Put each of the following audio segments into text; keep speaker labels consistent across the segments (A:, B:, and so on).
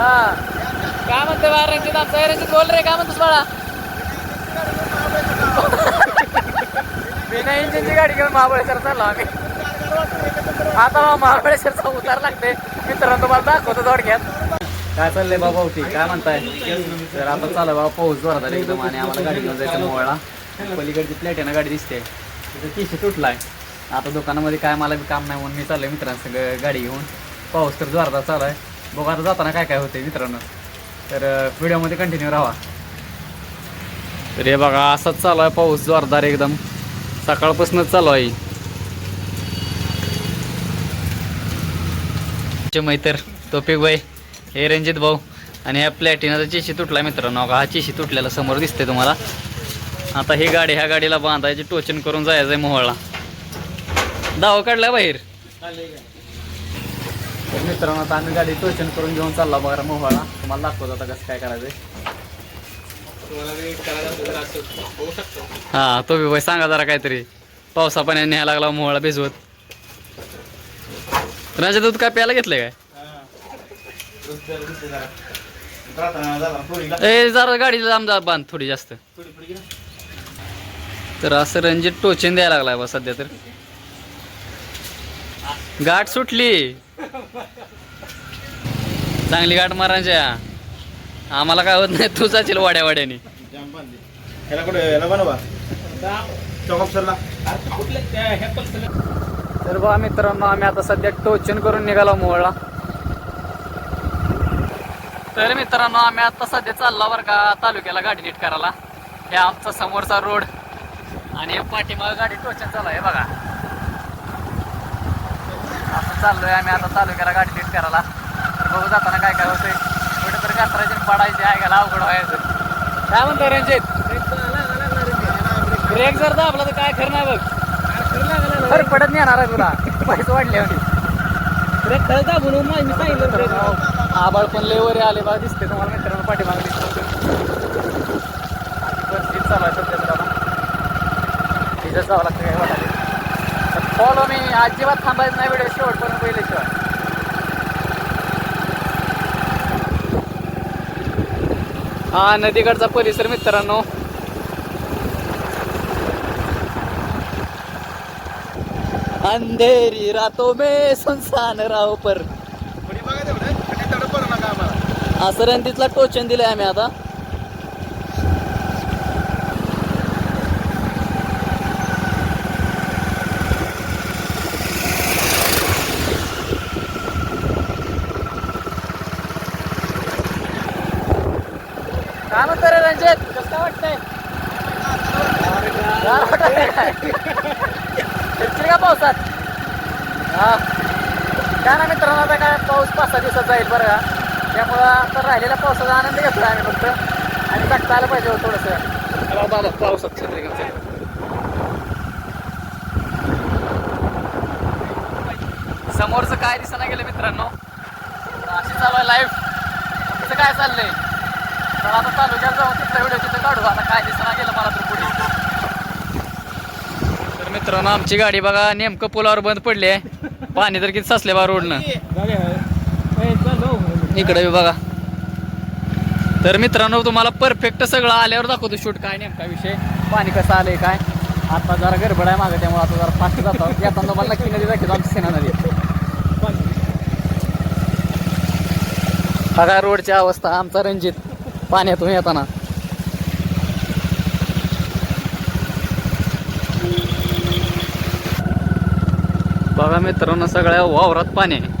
A: हा. काय म्हणते बा रंजित? आमचा रंजित बोल रे काय म्हणतोस बाळा? बिना इंजिनची गाडी घेऊन महाबळेश्वर चाललो आम्ही. आता महाबळेश्वरचा उतार लागते मित्रांनो तुम्हाला दाखवतो थोडक्यात काय चाललंय बाबा होती काय म्हणताय? तर आता चालू बाबा पाऊस जोरात आला एकदम आणि आम्हाला गाडी घेऊन जायचं मोहळा पलीकडची प्लॅटेना गाडी दिसते. तिथं तुटलाय. आता दुकानामध्ये काय मला काम नाही म्हणून मी चाललोय मित्रांसंग गाडी घेऊन. पाऊस तर जोरात चालू आहे. बघा आता जाताना काय काय होते मित्रांनो. तर व्हिडिओमध्ये कंटिन्यू राहा. तर हे बघा असाच चालू आहे पाऊस जोरदार एकदम. सकाळपासूनच चालू आहे. मैत्र तोपिक भाई हे रणजित भाऊ आणि ह्या प्लॅटिनाचा चिशी तुटला मित्रांनो. हा चिशी तुटलेला समोर दिसते तुम्हाला. आता ही गाडी ह्या गाडीला बांधायची टोचन करून जायचं आहे मोहळला. दावा काढला बाहेर. तर मित्रांनो आता आम्ही गाडी टोचन करून घेऊन चालला बघा मोहळा तुम्हाला दाखवतो आता कसं काय करायचंय हा तो बी भाई सांगा जरा काहीतरी. पावसा पाण्याने न्यायला लागला मोहळा भिजवत. राजा दूध काय प्यायला घेतलंय काय? ए जरा गाडीला लांब जा बांध थोडी जास्त. तर असं रणजित टोचन द्यायला लागलाय बा सध्या तर. गाठ सुटली. चांगली गाठ मारायच्या आम्हाला काय होत नाही तू जाशील वाड्या वाड्याने.
B: ह्याला कुठे ह्याला बनवा. चौकपसरला
A: तर बा मित्रांनो आम्ही आता सध्या टोचन करून निघालो मोहळा. तर मित्रांनो आम्ही आता सध्या चाललो बरं का तालुक्याला गाडी नीट करायला. हे आमचा समोरचा रोड. आणि पाठीमागं गाडी टोचन चालू आहे बघा. असं चाललोय आम्ही आता तालुक्याला गाडी नीट करायला. तर बघू जाताना काय काय होतंय. कुठे तर कात्राची पाडायची आहे का अवघड व्हायचं. काय म्हणतो रंजित ब्रेक जर दाबला तर काय खरं नाही बघ. खरं पडत नाही येणार आहे तुला. पैसे वाढले होते. खरं दाबून मी सांगितलं आबाळ पण लेवर आले बघा दिसते तुम्हाला मित्रांनो पाठीमागे दिसतो परिस्थिती चालू आहे सध्या जावं लागतं काय वाटायला. फॉलो मी अजिबात थांबायचं नाही व्हिडिओ शेवटपर्यंत पहिल्याशिवाय हा नदीकडचा परिसर मित्रांनो. अंधेरी रातों में सुनसान राहो पर. असं रणतीतला टोचन दिलंय आम्ही आता. काय म्हणतो रे रंजित कसं काय वाटतंय गार काय? फिरशील का पावसात? हा. काय ना मित्रांनो आता काय पाऊस पाच सहा दिवसात जाईल बरं. का त्यामुळं आता राहिलेल्या पावसाचा आनंद घेतला आम्ही फक्त. आणि जगता आलं पाहिजे हो थोडंसं. बाबा पावसात छत्री समोरचं काय दिसना गेलं मित्रांनो? अशी चालू आहे लाईफ तुमचं काय चाललंय? तर आता तालुक्यात जाऊन तिथला व्हिडिओ तिथं काढू. आता काय दिसणार गेलं मला तर पुढे. तर मित्रांनो आमची गाडी बघा नेमकं पुलावर बंद पडली आहे. पाणी तर किती साचले बा रोडनं. इकडे बी बघा. तर मित्रांनो तुम्हाला परफेक्ट सगळं आल्यावर दाखवतो शूट काय नेमका विषय. पाणी कसं आलंय काय. आता जरा गडबड आहे मागं त्यामुळे आता जरा फास्ट जातो. येताना मला नक्की नदी दाखवतो आमची सेना नदी. बघा रोडची अवस्था आमचा रणजित. पाण्यातून येताना. बघा मित्रांनो सगळ्या वावरात पाणी आहे.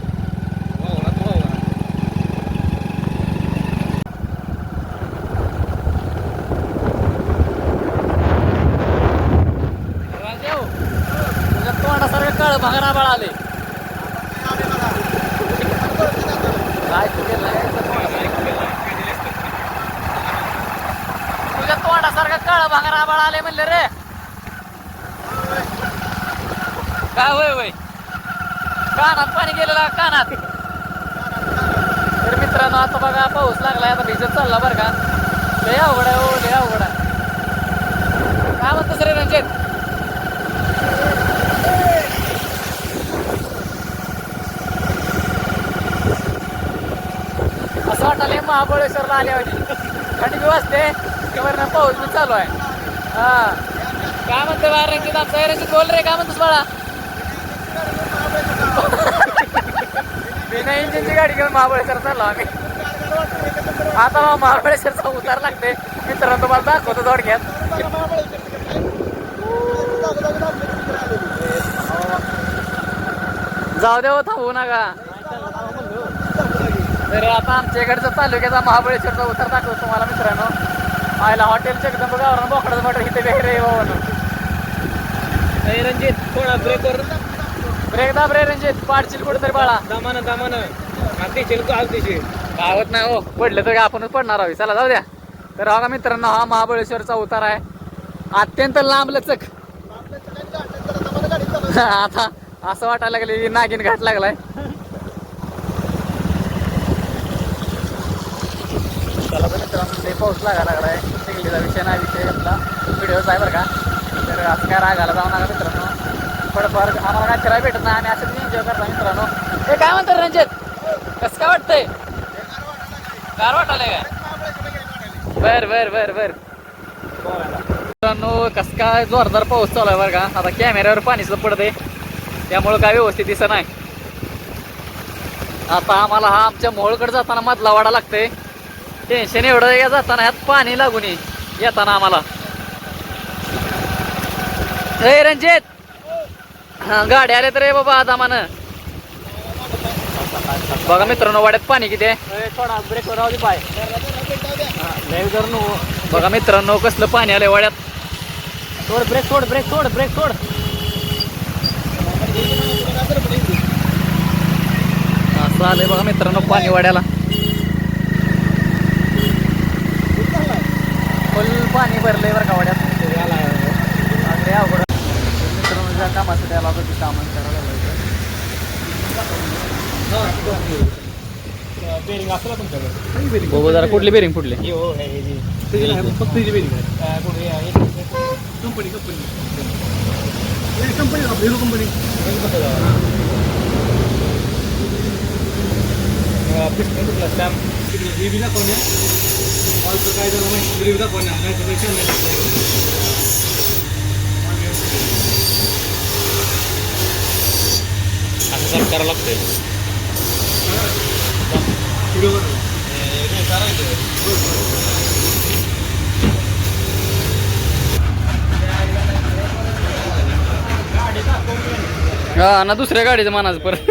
A: तोंडासारखं काळ भांगरा बळाले आले काय चुकेल सारखा काळ भांगरा बाळ आले म्हणले रे. काय होय वय कानात पाणी गेलेला कानात. तर मित्रांनो आता बघा पाऊस लागलाय आता भिजत चालला बरं का. लय अवघड आहे हो लय अवघड आहे. काय म्हणतोस रे रंजित असं वाटायला महाबळेश्वरला आले होते थंडी बी वाजते. वरनं पाऊस बी चालू आहे. हा. काय म्हणते बा रंजित आमचा रंजित बोल रे काय म्हणतोस बाळा? बिना इंजिनची गाडी घेऊन महाबळेश्वर चाललो आम्ही. आता मग महाबळेश्वरचा उतार लागते मित्रांनो तुम्हाला दाखवतो थोडक्यात जाऊ देव हो, थांबू नका. तर आता आमच्या इकडचा तालुक्याचा महाबळेश्वरचा उतार दाखवतो तुम्हाला मित्रांनो. आयला हॉटेलचे एकदम गावरान बोकडाचं मटर इथे बेहरे बाबांनो
C: रंजित थोडा ब्रेक वर
A: ब्रेक दाब रे रंजित पाडशील कुठेतरी बाळा.
C: दामानं दामानं. अतिशय तू
A: काय होत नाही हो पडलं तर काय आपणच पडणार आहोत. चला जाऊ द्या. तर हा मित्रांनो हा महाबळेश्वरचा उतार आहे. अत्यंत लांब लचक. आता असं वाटायला लागले की नागिन घाट लागलाय. त्याला पण मित्रांनो? लय पाऊस लागायला लागलाय. चिखलीचा विषय नाही विषय आपला व्हिडिओच आहे बरं का. तर असं काय रागायला जाऊ नका मित्रांनो. थोडंफार आम्हाला काय फिरायला भेटत नाही आणि असं तुम्ही एन्जॉय करता मित्रांनो. हे काय म्हणतात रंजित कसं काय वाटतंय? गार वाटायलंय काय? बर बर बर बर. मित्रांनो कसं काय जोरदार पाऊस चालू आहे बरं का? आता कॅमेऱ्यावर पाणी सुद्धा पडते त्यामुळं काय व्यवस्थित दिसत नाही. आता आम्हाला हा आमच्या मोहळकडे जाताना मधला वाडा लागतंय. टेन्शन एवढं या जाताना ह्यात पाणी लागून येताना आम्हाला. ए रंजित हा गाडी आले तर रे बाबा दामानं बघा मित्रांनो वाड्यात पाणी किती आहे?
C: थोडा पाय
A: बघा मित्रांनो कसलं पाणी आलंय वाड्यात.
C: सोड ब्रेक सोड ब्रेक सोड ब्रेक सोड.
A: असं आलंय बघा मित्रांनो पाणी वाड्याला. फुल पाणी भरलंय बरं का वाड्यात अगदी अवघड मित्रांनो ज्या कामासाठी आला होता ते कामं करायला लागलं
C: बेरिंग असलं तुमच्याकडे
A: बघू जरा कुठली बेरिंग फुटली
C: हे हो हे हे हे.
B: फक्त हिची बेरिंग आहे
C: काय कुठे हे आहे?
B: Company company company Hero company
C: अं, piston कुठला? stamp?
B: हे बी दाखवण्या ऑलचं काय
C: असं सर करावं लागतंय
B: व्हिडिओ
A: हा ना दुसऱ्या गाडीचं मानाचं परत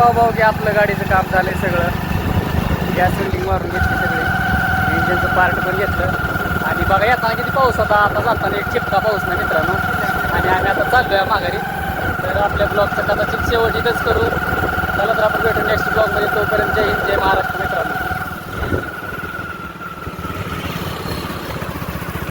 A: भाऊ भाऊ की आपलं गाडीचं काम झालंय सगळं. गॅस फिल्डिंग मारून घेतली सगळी. इंजिनचं पार्ट पण घेतलं. आणि बघा येताना किती पाऊस आता आता जाताना एक चिपका पाऊस नाही मित्रांनो. आणि आम्ही आता चाललोय माघारी. तर आपल्या ब्लॉगचं कदाचित शेवट इथंच करू. चला तर आपण भेटू नेक्स्ट ब्लॉगमध्ये तोपर्यंत जय हिंद जय महाराष्ट्र मित्रांनो.